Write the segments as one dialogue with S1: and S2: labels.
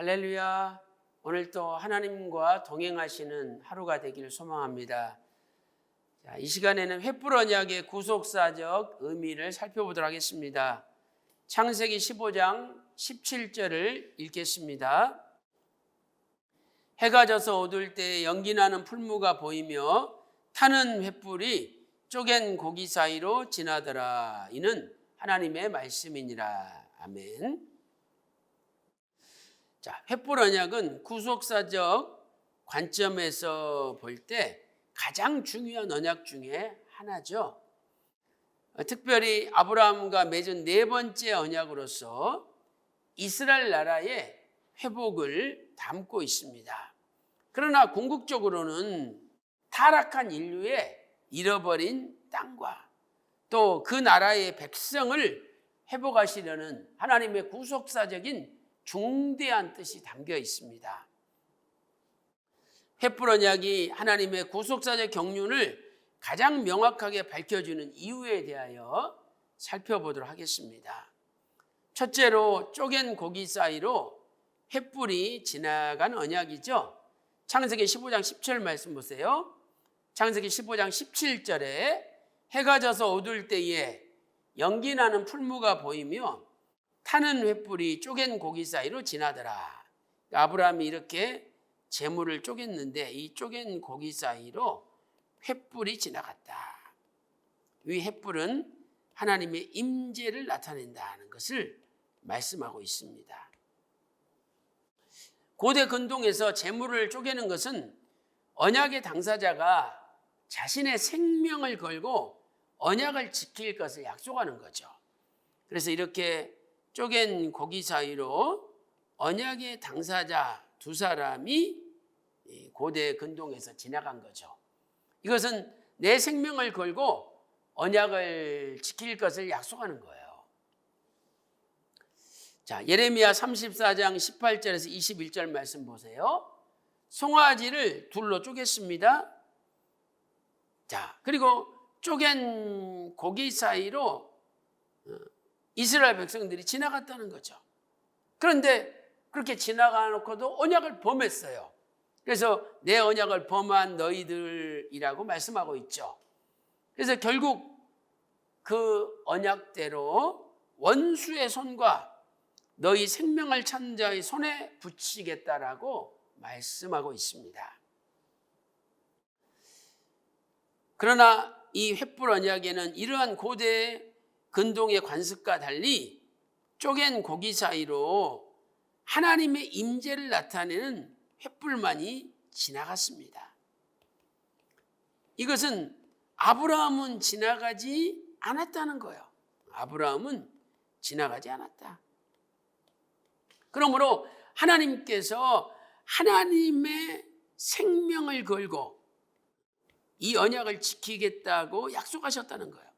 S1: 할렐루야. 오늘 또 하나님과 동행하시는 하루가 되기를 소망합니다. 자, 이 시간에는 횃불 언약의 구속사적 의미를 살펴보도록 하겠습니다. 창세기 15장 17절을 읽겠습니다. 해가 져서 어두울 때 연기 나는 풀무가 보이며 타는 횃불이 쪼갠 고기 사이로 지나더라. 이는 하나님의 말씀이니라. 아멘. 자, 횃불 언약은 구속사적 관점에서 볼 때 가장 중요한 언약 중에 하나죠. 어, 특별히 아브라함과 맺은 네 번째 언약으로서 이스라엘 나라의 회복을 담고 있습니다. 그러나 궁극적으로는 타락한 인류의 잃어버린 땅과 또 그 나라의 백성을 회복하시려는 하나님의 구속사적인 중대한 뜻이 담겨 있습니다. 언약이 하나님의 구속사적 경륜을 가장 명확하게 밝혀주는 이유에 대하여 살펴보도록 하겠습니다. 첫째로 쪼갠 고기 사이로 횃불이 지나간 언약이죠. 창세기 15장 17절 말씀 보세요. 창세기 15장 17절에 해가 져서 어두울 때에 연기 나는 풀무가 보이며 타는 횃불이 쪼갠 고기 사이로 지나더라. 아브라함이 이렇게 재물을 쪼갰는데 이 쪼갠 고기 사이로 횃불이 지나갔다. 이 횃불은 하나님의 임재를 나타낸다는 것을 말씀하고 있습니다. 고대 근동에서 재물을 쪼개는 것은 언약의 당사자가 자신의 생명을 걸고 언약을 지킬 것을 약속하는 거죠. 그래서 이렇게 쪼갠 고기 사이로 언약의 당사자 두 사람이 고대 근동에서 지나간 거죠. 이것은 내 생명을 걸고 언약을 지킬 것을 약속하는 거예요. 자, 예레미야 34장 18절에서 21절 말씀 보세요. 송아지를 둘로 쪼갰습니다. 자, 그리고 쪼갠 고기 사이로 어, 이스라엘 백성들이 지나갔다는 거죠. 그런데 그렇게 지나가 놓고도 언약을 범했어요. 그래서 내 언약을 범한 너희들이라고 말씀하고 있죠. 그래서 결국 그 언약대로 원수의 손과 너희 생명을 찾는 자의 손에 붙이겠다라고 말씀하고 있습니다. 그러나 이 횃불 언약에는 이러한 고대 근동의 관습과 달리 쪼갠 고기 사이로 하나님의 임재를 나타내는 횃불만이 지나갔습니다. 이것은 아브라함은 지나가지 않았다는 거예요. 아브라함은 지나가지 않았다. 그러므로 하나님께서 하나님의 생명을 걸고 이 언약을 지키겠다고 약속하셨다는 거예요.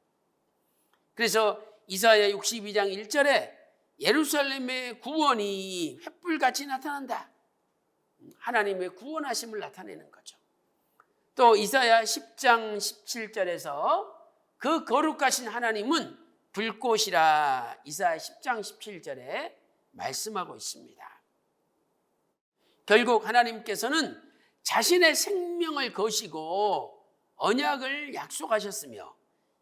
S1: 그래서 이사야 62장 1절에 예루살렘의 구원이 횃불같이 나타난다. 하나님의 구원하심을 나타내는 거죠. 또 이사야 10장 17절에서 그 거룩하신 하나님은 불꽃이라 이사야 10장 17절에 말씀하고 있습니다. 결국 하나님께서는 자신의 생명을 거시고 언약을 약속하셨으며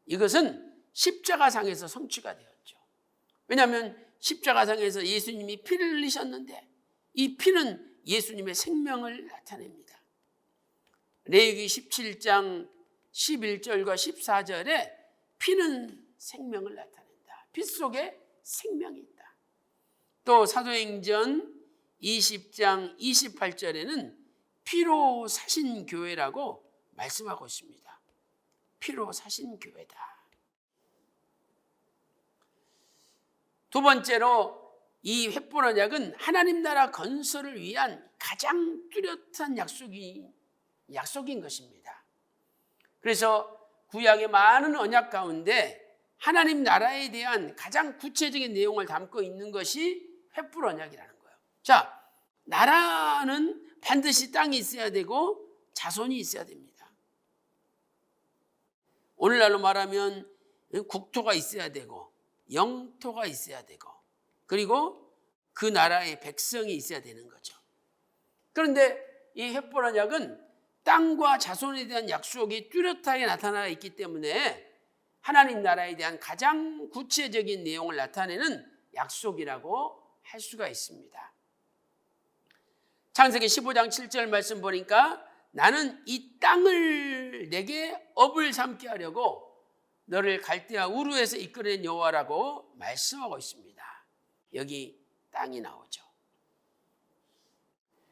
S1: 이것은 십자가상에서 성취가 되었죠. 왜냐하면 십자가상에서 예수님이 피를 흘리셨는데 이 피는 예수님의 생명을 나타냅니다. 레위기 17장 11절과 14절에 피는 생명을 나타낸다. 피 속에 생명이 있다. 또 사도행전 20장 28절에는 피로 사신 교회라고 말씀하고 있습니다. 피로 사신 교회다. 두 번째로 이 횃불 언약은 하나님 나라 건설을 위한 가장 뚜렷한 약속이 약속인 것입니다. 그래서 구약의 많은 언약 가운데 하나님 나라에 대한 가장 구체적인 내용을 담고 있는 것이 횃불 언약이라는 거예요. 자, 나라는 반드시 땅이 있어야 되고 자손이 있어야 됩니다. 오늘날로 말하면 국토가 있어야 되고 영토가 있어야 되고 그리고 그 나라의 백성이 있어야 되는 거죠. 그런데 이 햇볼 언약은 땅과 자손에 대한 약속이 뚜렷하게 나타나 있기 때문에 하나님 나라에 대한 가장 구체적인 내용을 나타내는 약속이라고 할 수가 있습니다. 창세기 15장 7절 말씀 보니까 나는 이 땅을 내게 업을 삼게 하려고 너를 갈대아 우르에서 이끌어낸 여호와라고 말씀하고 있습니다. 여기 땅이 나오죠.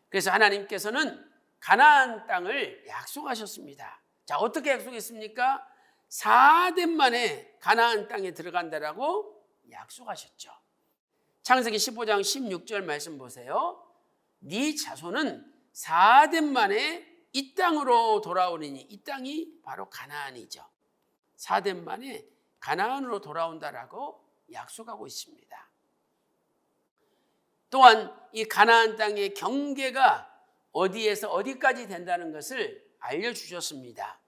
S1: 그래서 하나님께서는 가나안 땅을 약속하셨습니다. 자, 어떻게 약속했습니까? 4대 만에 가나안 땅에 들어간다라고 약속하셨죠. 창세기 15장 16절 말씀 보세요. 네 자손은 4대 만에 이 땅으로 돌아오리니 이 땅이 바로 가나안이죠. 4대 만에 가나안으로 돌아온다라고 약속하고 있습니다. 또한 이 가나안 땅의 경계가 어디에서 어디까지 된다는 것을 알려주셨습니다.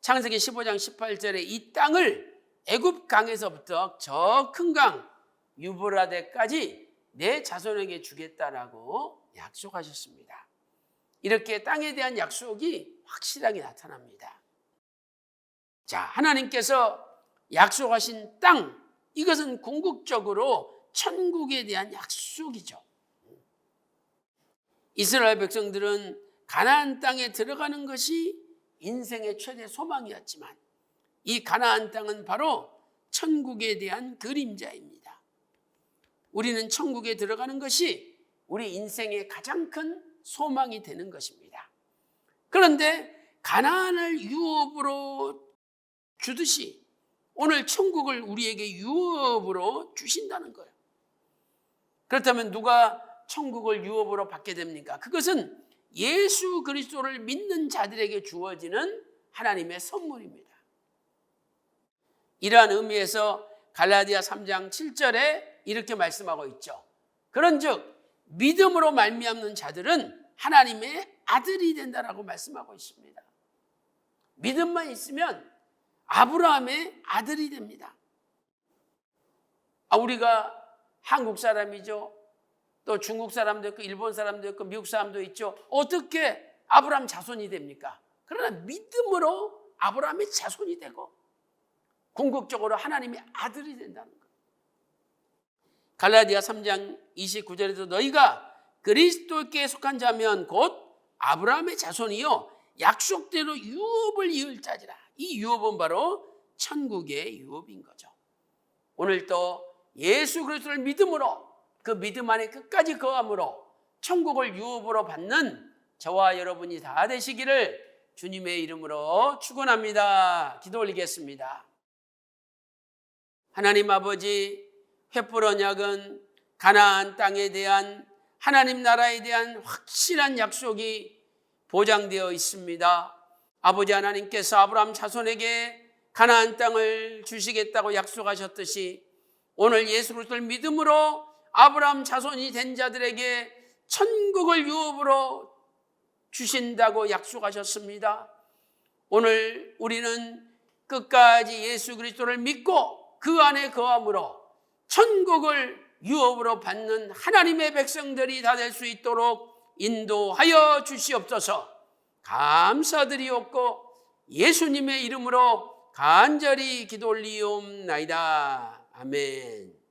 S1: 창세기 15장 18절에 이 땅을 애굽 강에서부터 저 큰 강 유브라데까지 내 자손에게 주겠다라고 약속하셨습니다. 이렇게 땅에 대한 약속이 확실하게 나타납니다. 자, 하나님께서 약속하신 땅, 이것은 궁극적으로 천국에 대한 약속이죠. 이스라엘 백성들은 가나안 땅에 들어가는 것이 인생의 최대 소망이었지만 이 가나안 땅은 바로 천국에 대한 그림자입니다. 우리는 천국에 들어가는 것이 우리 인생의 가장 큰 소망이 되는 것입니다. 그런데 가나안을 유업으로 주듯이 오늘 천국을 우리에게 유업으로 주신다는 거예요. 그렇다면 누가 천국을 유업으로 받게 됩니까? 그것은 예수 그리스도를 믿는 자들에게 주어지는 하나님의 선물입니다. 이러한 의미에서 갈라디아 3장 7절에 이렇게 말씀하고 있죠. 그런즉 믿음으로 말미암는 자들은 하나님의 아들이 된다라고 말씀하고 있습니다. 믿음만 있으면 아브라함의 아들이 됩니다. 아, 우리가 한국 사람이죠. 또 중국 사람도 있고 일본 사람도 있고 미국 사람도 있죠. 어떻게 아브라함 자손이 됩니까? 그러나 믿음으로 아브라함의 자손이 되고 궁극적으로 하나님의 아들이 된다는 거예요. 갈라디아 3장 29절에서 너희가 그리스도께 속한 자면 곧 아브라함의 자손이요 약속대로 유업을 이을 자지라. 이 유업은 바로 천국의 유업인 거죠. 오늘 또 예수 그리스도를 믿음으로 그 믿음 안에 끝까지 거함으로 천국을 유업으로 받는 저와 여러분이 다 되시기를 주님의 이름으로 축원합니다. 기도 올리겠습니다. 하나님 아버지 횃불 언약은 가나안 땅에 대한 하나님 나라에 대한 확실한 약속이 보장되어 있습니다. 아버지 하나님께서 아브라함 자손에게 가나안 땅을 주시겠다고 약속하셨듯이 오늘 예수 그리스도를 믿음으로 아브라함 자손이 된 자들에게 천국을 유업으로 주신다고 약속하셨습니다. 오늘 우리는 끝까지 예수 그리스도를 믿고 그 안에 거함으로 천국을 유업으로 받는 하나님의 백성들이 다 될 수 있도록 인도하여 주시옵소서 감사드리옵고 예수님의 이름으로 간절히 기도 올리옵나이다. 아멘.